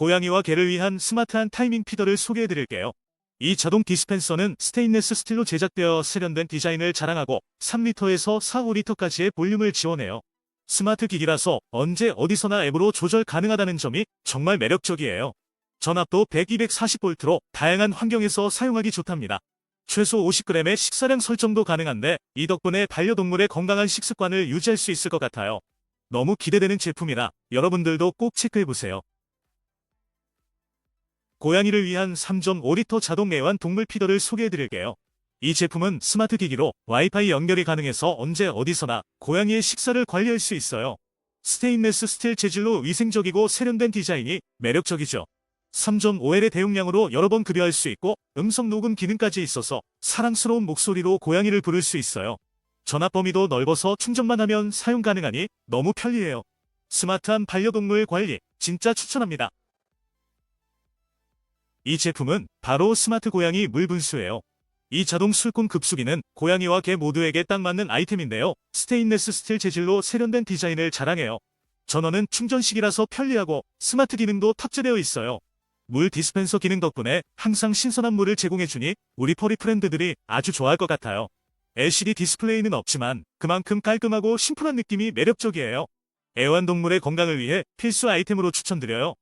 고양이와 개를 위한 스마트한 타이밍 피더를 소개해 드릴게요. 이 자동 디스펜서는 스테인레스 스틸로 제작되어 세련된 디자인을 자랑하고 3리터에서 4, 5리터까지의 볼륨을 지원해요. 스마트 기기라서 언제 어디서나 앱으로 조절 가능하다는 점이 정말 매력적이에요. 전압도 100, 240V로 다양한 환경에서 사용하기 좋답니다. 최소 50g의 식사량 설정도 가능한데 이 덕분에 반려동물의 건강한 식습관을 유지할 수 있을 것 같아요. 너무 기대되는 제품이라 여러분들도 꼭 체크해보세요. 고양이를 위한 3.5리터 자동 애완 동물 피더를 소개해드릴게요. 이 제품은 스마트 기기로 와이파이 연결이 가능해서 언제 어디서나 고양이의 식사를 관리할 수 있어요. 스테인레스 스틸 재질로 위생적이고 세련된 디자인이 매력적이죠. 3.5L의 대용량으로 여러 번 급여할 수 있고 음성 녹음 기능까지 있어서 사랑스러운 목소리로 고양이를 부를 수 있어요. 전압 범위도 넓어서 충전만 하면 사용 가능하니 너무 편리해요. 스마트한 반려동물 관리 진짜 추천합니다. 이 제품은 바로 스마트 고양이 물 분수예요. 이 자동 술꾼 급수기는 고양이와 개 모두에게 딱 맞는 아이템인데요. 스테인레스 스틸 재질로 세련된 디자인을 자랑해요. 전원은 충전식이라서 편리하고 스마트 기능도 탑재되어 있어요. 물 디스펜서 기능 덕분에 항상 신선한 물을 제공해주니 우리 퍼리 프렌드들이 아주 좋아할 것 같아요. LCD 디스플레이는 없지만 그만큼 깔끔하고 심플한 느낌이 매력적이에요. 애완동물의 건강을 위해 필수 아이템으로 추천드려요.